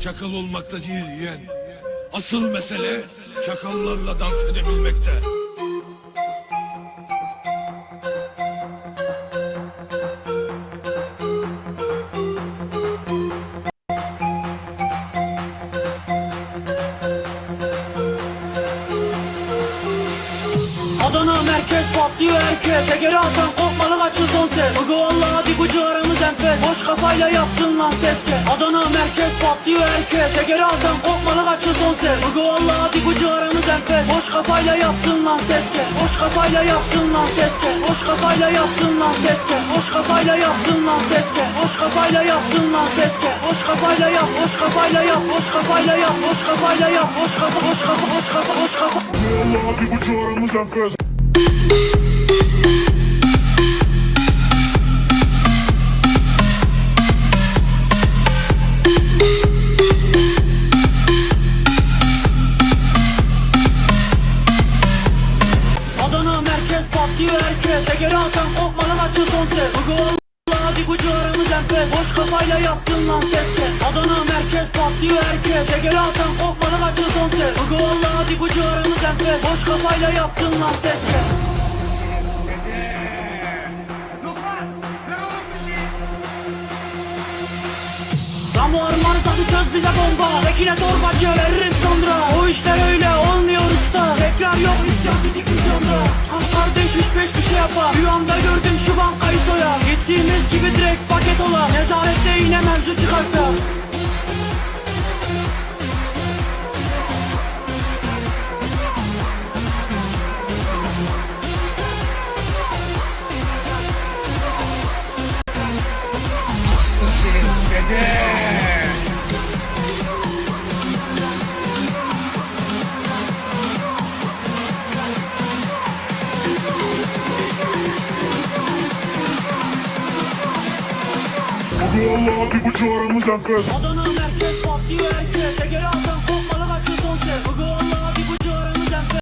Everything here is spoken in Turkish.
çakal olmakta değil yeğen. Asıl mesele çakallarla dans edebilmekte. Adana merkez patlıyor herkes Şekeri atan kopmalı kaçın son ses Bugü valla bir bucu aramız enfes Boş kafayla yaptın lan ses kes Adana merkez patlıyor herkes. Şekeri atan kopmalı kaçın son ses. Bugü valla bir bucu aramız enfes Boş kafayla yaptın lan ses kes Boş kafayla yaptın lan ses kes Boş kafayla yaptın lan ses kes Boş kafayla yaptın lan ses kes Boş kafayla yaptın lan ses kes Boş kafayla yap Boş kafayla yap Boş kafayla yap Boş kafayla yap Boş kafa boş kafa boş kafa boş kafa. Vallahi bir buçuk aramız enfes. Merkez patlıyor herkes. Şekeri atan kopmalı maçı son ses. Bugü valla bir bucu aramız enfes Boş kafayla yaptın lan ses kes Adana merkez patlıyor herkes. Şekeri atan kopmalı maçı son ses. Bugü valla bir bucu aramız enfes Boş kafayla yaptın lan ses kes Lan bu ormanı satı çöz bize bomba. Tekine torbacı veririm beş bir Rüyamda gördüm şu bankayı soya. Gittiğimiz gibi direkt paket ola. Nezarette yine mevzu çıkarsa Hastasıyız dede. Bugü vallahi bir buçuk aramız enfes. Adana merkez patlıyor herkes Şekeri